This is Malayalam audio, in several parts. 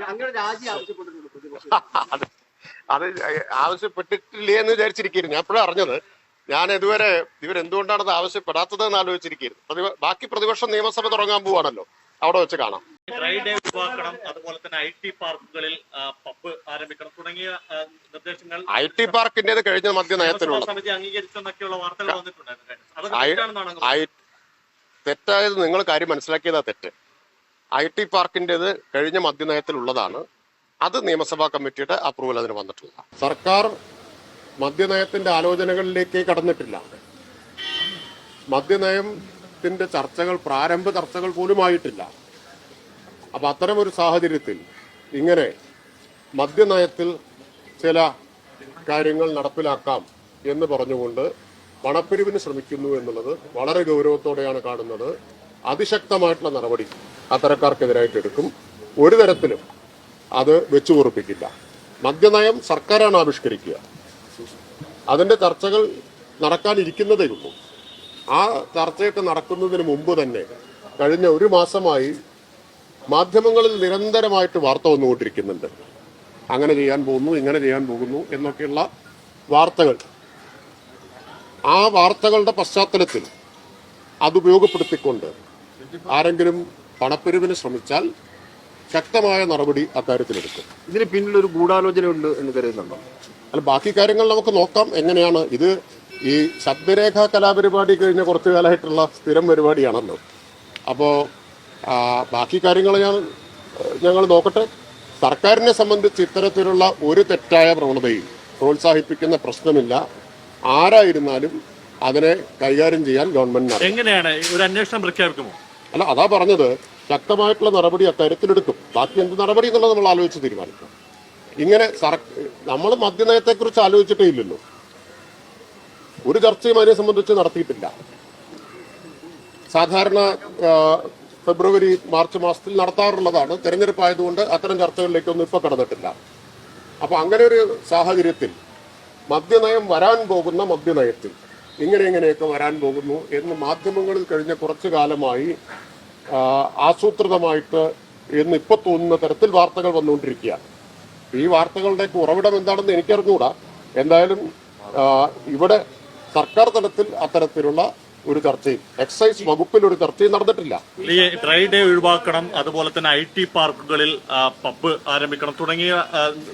അത് അത് ആവശ്യപ്പെട്ടിട്ടില്ലേ എന്ന് വിചാരിച്ചിരിക്കുന്നു. ഞാൻ എപ്പോഴും അറിഞ്ഞത്. ഞാൻ ഇതുവരെ ഇവരെന്തുകൊണ്ടാണ് അത് ആവശ്യപ്പെടാത്തത് എന്ന് ആലോചിച്ചിരിക്കുന്നു. പ്രതിപ- ബാക്കി പ്രതിപക്ഷം നിയമസഭ തുടങ്ങാൻ പോവാണല്ലോ. അവിടെ വെച്ച് കാണാം. ഡ്രൈ ഡേ ഒഴിവാക്കണം അതുപോലെ തന്നെ ഐ ടി പാർക്കുകളിൽ പബ് പബ്ബ് ആരംഭിക്കണം തുടങ്ങിയ നിർദ്ദേശങ്ങൾ. ഐ ടി പാർക്കിന്റേത് കഴിഞ്ഞ മധ്യ മദ്യനയത്തിലുള്ള സമിതി അംഗീകരിച്ചെന്നൊക്കെയുള്ള വാർത്തകൾ വന്നിട്ടുണ്ടായിരുന്നു. തെറ്റായത് നിങ്ങൾ കാര്യം മനസ്സിലാക്കിയതാ തെറ്റ്. ഐ ടി പാർക്കിന്റെത് കഴിഞ്ഞ മദ്യനയത്തിലുള്ളതാണ്. അത് നിയമസഭാ കമ്മിറ്റിയുടെ അപ്രൂവൽ അതിന് വന്നിട്ടില്ല. സർക്കാർ മദ്യനയത്തിന്റെ ആലോചനകളിലേക്ക് കടന്നിട്ടില്ല. മദ്യനയത്തിന്റെ ചർച്ചകൾ പ്രാരംഭ ചർച്ചകൾ പോലും ആയിട്ടില്ല അപ്പൊ അത്തരമൊരു സാഹചര്യത്തിൽ ഇങ്ങനെ മദ്യനയത്തിൽ ചില കാര്യങ്ങൾ നടപ്പിലാക്കാം എന്ന് പറഞ്ഞുകൊണ്ട് പണപ്പിരിവിന് ശ്രമിക്കുന്നു എന്നുള്ളത് വളരെ ഗൗരവത്തോടെയാണ് കാണുന്നത്. അതിശക്തമായിട്ടുള്ള നടപടി അത്തരക്കാർക്കെതിരായിട്ട് എടുക്കും ഒരു തരത്തിലും അത് വെച്ചു പൊറുപ്പിക്കില്ല മദ്യനയം സർക്കാരാണ് ആവിഷ്കരിക്കുക. അതിന്റെ ചർച്ചകൾ നടക്കാനിരിക്കുന്നതേ ഉള്ളൂ. ആ ചർച്ചയൊക്കെ നടക്കുന്നതിന് മുമ്പ് തന്നെ കഴിഞ്ഞ ഒരു മാസമായി മാധ്യമങ്ങളിൽ നിരന്തരമായിട്ട് വാർത്ത വന്നുകൊണ്ടിരിക്കുന്നുണ്ട്. അങ്ങനെ ചെയ്യാൻ പോകുന്നു ഇങ്ങനെ ചെയ്യാൻ പോകുന്നു എന്നൊക്കെയുള്ള വാർത്തകൾ. ആ വാർത്തകളുടെ പശ്ചാത്തലത്തിൽ അത് ഉപയോഗപ്പെടുത്തിക്കൊണ്ട് ആരെങ്കിലും പണപ്പിരിവിന് ശ്രമിച്ചാൽ ശക്തമായ നടപടി അക്കാര്യത്തിലെടുക്കും. ഇതിന് പിന്നിലൊരു ഗൂഢാലോചന ഉണ്ട് എന്ന് കരുതുന്നുണ്ടോ? അല്ല ബാക്കി കാര്യങ്ങൾ നമുക്ക് നോക്കാം. എങ്ങനെയാണ്? ഇത് ഈ ശബ്ദരേഖ കലാപരിപാടി കഴിഞ്ഞ കുറച്ചു കാലമായിട്ടുള്ള സ്ഥിരം പരിപാടിയാണല്ലോ. അപ്പോൾ ബാക്കി കാര്യങ്ങൾ ഞാൻ ഞങ്ങൾ നോക്കട്ടെ. സർക്കാരിനെ സംബന്ധിച്ച് ഇത്തരത്തിലുള്ള ഒരു തെറ്റായ പ്രവണതയും പ്രോത്സാഹിപ്പിക്കുന്ന പ്രശ്നമില്ല. ആരായിരുന്നാലും അതിനെ കൈകാര്യം ചെയ്യാൻ ഗവൺമെന്റിന്. എങ്ങനെയാണ്? ഒരു അന്വേഷണം പ്രഖ്യാപിക്കുമോ? അല്ല അതാ പറഞ്ഞത്. ശക്തമായിട്ടുള്ള നടപടി അക്കാര്യത്തിലെടുക്കും ബാക്കി എന്ത് നടപടി എന്നുള്ളത് നമ്മൾ ആലോചിച്ച് തീരുമാനിക്കും. ഇങ്ങനെ സർ നമ്മൾ മദ്യനയത്തെക്കുറിച്ച് ആലോചിച്ചിട്ടേ ഇല്ലല്ലോ. ഒരു ചർച്ചയും അതിനെ സംബന്ധിച്ച് നടത്തിയിട്ടില്ല. സാധാരണ ഫെബ്രുവരി മാർച്ച് മാസത്തിൽ നടത്താറുള്ളതാണ്. തെരഞ്ഞെടുപ്പ് ആയതുകൊണ്ട് അത്തരം ചർച്ചകളിലേക്കൊന്നും ഇപ്പൊ കടന്നിട്ടില്ല. അപ്പൊ അങ്ങനെ ഒരു സാഹചര്യത്തിൽ മദ്യനയം വരാൻ പോകുന്ന മദ്യനയത്തിൽ ഇങ്ങനെ ഇങ്ങനെയൊക്കെ വരാൻ പോകുന്നു എന്ന് മാധ്യമങ്ങളിൽ കഴിഞ്ഞ കുറച്ചു കാലമായി ആസൂത്രിതമായിട്ട് എന്ന് ഇപ്പൊ തോന്നുന്ന തരത്തിൽ വാർത്തകൾ വന്നുകൊണ്ടിരിക്കുകയാണ് ഈ വാർത്തകളുടെ ഉറവിടം എന്താണെന്ന് എനിക്കറിഞ്ഞുകൂടാ എന്തായാലും ഇവിടെ സർക്കാർ തലത്തിൽ അത്തരത്തിലുള്ള ഒരു ചർച്ചയും എക്സൈസ് വകുപ്പിൽ ഒരു ചർച്ചയും നടന്നിട്ടില്ല. ഡ്രൈ ഡേ ഒഴിവാക്കണം അതുപോലെ തന്നെ ഐ ടി പാർക്കുകളിൽ പബ് പബ്ബ് ആരംഭിക്കണം തുടങ്ങിയ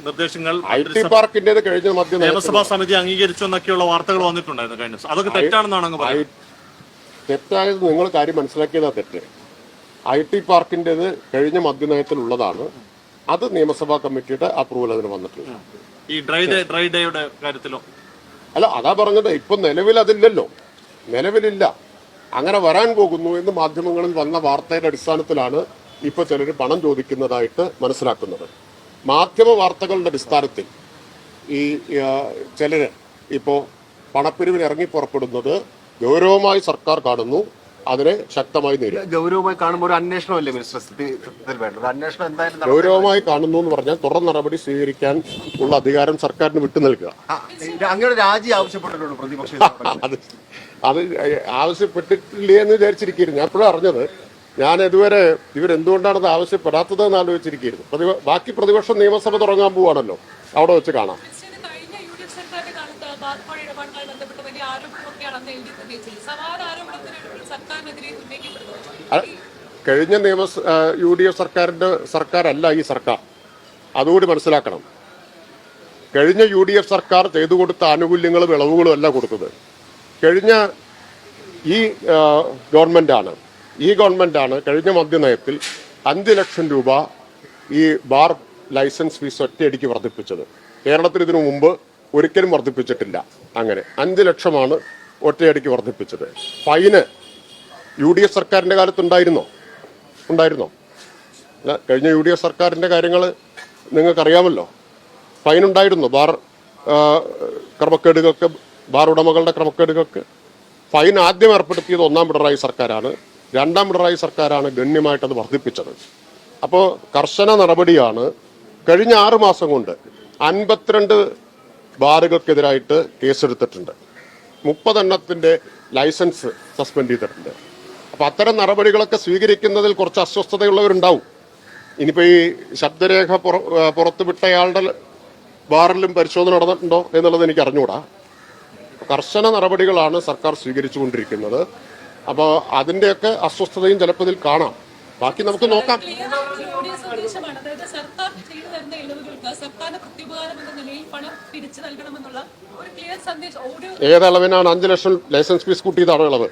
നിർദ്ദേശങ്ങൾ ഐ ടി പാർക്കിന്റെ കഴിഞ്ഞ മധ്യ നിയമസഭാ സമിതി അംഗീകരിച്ചു എന്നൊക്കെയുള്ള വാർത്തകൾ വന്നിട്ടുണ്ടായിരുന്നു കഴിഞ്ഞ അതൊക്കെ തെറ്റാണെന്നാണ് അങ്ങ് പറയുന്നത്. തെറ്റായത് നിങ്ങൾ കാര്യം മനസ്സിലാക്കിയതാ തെറ്റ്. ഐ ടി പാർക്കിന്റേത് കഴിഞ്ഞ മദ്യനയത്തിലുള്ളതാണ് അത് നിയമസഭാ കമ്മിറ്റിയുടെ അപ്രൂവൽ അതിന് വന്നിട്ടുണ്ട്. ഈ ഡ്രൈ ഡേ ഡ്രൈ ഡേയുടെ കാര്യത്തിലോ? അല്ല അതാ പറഞ്ഞത്. ഇപ്പൊ നിലവിൽ അതില്ലല്ലോ. നിലവിലില്ല. അങ്ങനെ വരാൻ പോകുന്നു എന്ന് മാധ്യമങ്ങളിൽ വന്ന വാർത്തയുടെ അടിസ്ഥാനത്തിലാണ് ഇപ്പൊ ചിലർ പണം ചോദിക്കുന്നതായിട്ട് മനസ്സിലാക്കുന്നത്. മാധ്യമ വാർത്തകളുടെ അടിസ്ഥാനത്തിൽ ഈ ചിലർ ചിലര് ഇപ്പോ പണപ്പിരിവിന് ഇറങ്ങി പുറപ്പെടുന്നത് ഗൗരവമായി സർക്കാർ കാണുന്നു. അതിനെ ശക്തമായി നേരിടും. ഗൗരവമായി കാണുമ്പോൾ ഒരു അന്വേഷണമല്ലേ മിനിസ്റ്റർ സത്യത്തിൽ വേണ്ടത് അന്വേഷണം എന്തായാലും ഗൗരവമായി കാണുന്നു എന്ന് പറഞ്ഞാൽ തുടർ നടപടി സ്വീകരിക്കാൻ ഉള്ള അധികാരം സർക്കാരിന് വിട്ടു നൽകുക. അങ്ങനെ രാജി ആവശ്യപ്പെട്ടിട്ടുണ്ട് പ്രതിപക്ഷം അത് അത് ആവശ്യപ്പെട്ടിട്ടില്ലേ എന്ന് വിചാരിച്ചിരിക്കുന്നു ഞാൻ എപ്പോഴും അറിഞ്ഞത് ഞാൻ ഇതുവരെ ഇവരെന്തുകൊണ്ടാണ് അത് ആവശ്യപ്പെടാത്തത് എന്ന് ആലോചിച്ചിരിക്കുന്നു പ്രതിപ- ബാക്കി പ്രതിപക്ഷം നിയമസഭ തുടങ്ങാൻ പോവാണല്ലോ. അവിടെ വെച്ച് കാണാം. കഴിഞ്ഞ നിയമ യു ഡി എഫ് സർക്കാരിന്റെ സർക്കാരല്ല ഈ സർക്കാർ. അതുകൂടി മനസ്സിലാക്കണം. കഴിഞ്ഞ യു ഡി എഫ് സർക്കാർ ചെയ്തു കൊടുത്ത ആനുകൂല്യങ്ങളും ഇളവുകളും അല്ല കൊടുത്തത്. കഴിഞ്ഞ ഈ ഗവൺമെന്റ് ആണ് ഈ ഗവൺമെന്റാണ് കഴിഞ്ഞ മദ്യനയത്തിൽ അഞ്ച് ലക്ഷം രൂപ ഈ ബാർ ലൈസൻസ് ഫീസ് ഒറ്റയടിക്ക് വർദ്ധിപ്പിച്ചത്. കേരളത്തിൽ ഇതിനു മുമ്പ് ഒരിക്കലും വർദ്ധിപ്പിച്ചിട്ടില്ല. അങ്ങനെ അഞ്ച് ലക്ഷമാണ് ഒറ്റയടിക്ക് വർദ്ധിപ്പിച്ചത്. ഫൈന് യു ഡി എഫ് സർക്കാരിന്റെ കാലത്തുണ്ടായിരുന്നോ? ഉണ്ടായിരുന്നോ? അല്ല, കഴിഞ്ഞ യു ഡി എഫ് സർക്കാരിന്റെ കാര്യങ്ങൾ നിങ്ങൾക്കറിയാമല്ലോ. ഫൈൻ ഉണ്ടായിരുന്നു ബാർ ക്രമക്കേടുകൾക്ക് ബാർ ഉടമകളുടെ ക്രമക്കേടുകൾക്ക്. ഫൈൻ ആദ്യം ഏർപ്പെടുത്തിയത് ഒന്നാം പിണറായി സർക്കാരാണ്. രണ്ടാം പിണറായി സർക്കാരാണ് ഗണ്യമായിട്ടത് വർദ്ധിപ്പിച്ചത്. അപ്പോൾ കർശന നടപടിയാണ് കഴിഞ്ഞ ആറ് മാസം കൊണ്ട് അൻപത്തിരണ്ട് ബാറുകൾക്കെതിരായിട്ട് കേസെടുത്തിട്ടുണ്ട്. മുപ്പതെണ്ണത്തിന്റെ ലൈസൻസ് സസ്പെൻഡ് ചെയ്തിട്ടുണ്ട്. അപ്പൊ അത്തരം നടപടികളൊക്കെ സ്വീകരിക്കുന്നതിൽ കുറച്ച് അസ്വസ്ഥതയുള്ളവരുണ്ടാവും. ഇനിയിപ്പോ ഈ ശബ്ദരേഖ പുറ- ആ, പുറത്തുവിട്ടയാളുടെ ബാറിലും പരിശോധന നടന്നിട്ടുണ്ടോ എന്നുള്ളത് എനിക്ക് അറിഞ്ഞുകൂടാ. കർശന നടപടികളാണ് സർക്കാർ സ്വീകരിച്ചുകൊണ്ടിരിക്കുന്നത്. അപ്പോൾ അതിന്റെയൊക്കെ അസ്വസ്ഥതയും ചിലപ്പോൾ ഇതിൽ കാണാം. ബാക്കി നമുക്ക് നോക്കാം ക്ലിയർ ആയിട്ടുള്ള സന്ദേശമാണ് അതായത് സർക്കാർ ചെയ്തു തരുന്ന ഇളവുകൾക്ക് സർക്കാരിന് പ്രത്യുപകാരം എന്ന നിലയിൽ പണം തിരിച്ചു നൽകണമെന്നുള്ള ഒരു ക്ലിയർ സന്ദേശം ഓരോ ഏതളവിനാണ് അഞ്ചു ലക്ഷം ലൈസൻസ് ഫീസ് കൂട്ടിയതാണ് ഇളവ്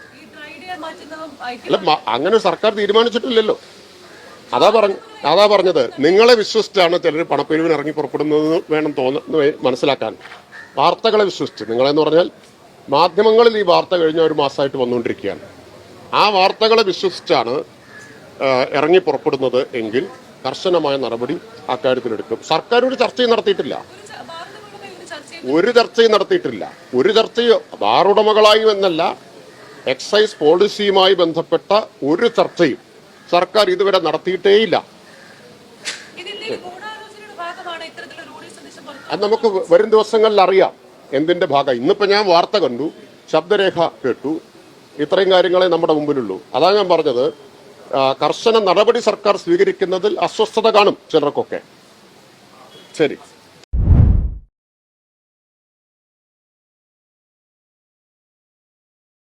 അല്ല അങ്ങനെ സർക്കാർ തീരുമാനിച്ചിട്ടില്ലല്ലോ. അതാ പറഞ്ഞു അതാ പറഞ്ഞത്. നിങ്ങളെ വിശ്വസിച്ചാണ് ചിലർ പണപ്പിരിവിന് ഇറങ്ങി പുറപ്പെടുന്നത് വേണം തോന്നുന്നു മനസ്സിലാക്കാൻ. വാർത്തകളെ വിശ്വസിച്ച്. നിങ്ങളെന്ന് പറഞ്ഞാൽ മാധ്യമങ്ങളിൽ ഈ വാർത്ത കഴിഞ്ഞ ഒരു മാസമായിട്ട് വന്നുകൊണ്ടിരിക്കുകയാണ്. ആ വാർത്തകളെ വിശ്വസിച്ചാണ് ഇറങ്ങി പുറപ്പെടുന്നത് എങ്കിൽ കർശനമായ നടപടി അക്കാര്യത്തിലെടുക്കും സർക്കാർ ഒരു ചർച്ചയും നടത്തിയിട്ടില്ല. ഒരു ചർച്ചയും നടത്തിയിട്ടില്ല. ഒരു ചർച്ചയും ബാറുടമകളായും എന്നല്ല എക്സൈസ് പോളിസിയുമായി ബന്ധപ്പെട്ട ഒരു ചർച്ചയും സർക്കാർ ഇതുവരെ നടത്തിയിട്ടേയില്ല. അത് നമുക്ക് വരും ദിവസങ്ങളിൽ അറിയാം എന്തിന്റെ ഭാഗം. ഇന്നിപ്പോ ഞാൻ വാർത്ത കണ്ടു ശബ്ദരേഖ കേട്ടു. ഇത്രയും കാര്യങ്ങളെ നമ്മുടെ മുമ്പിലുള്ളൂ. അതാണ് ഞാൻ പറഞ്ഞത് കർശന നടപടി സർക്കാർ സ്വീകരിക്കുന്നതിൽ അസ്വസ്ഥത കാണും ചിലർക്കൊക്കെ. ശരി.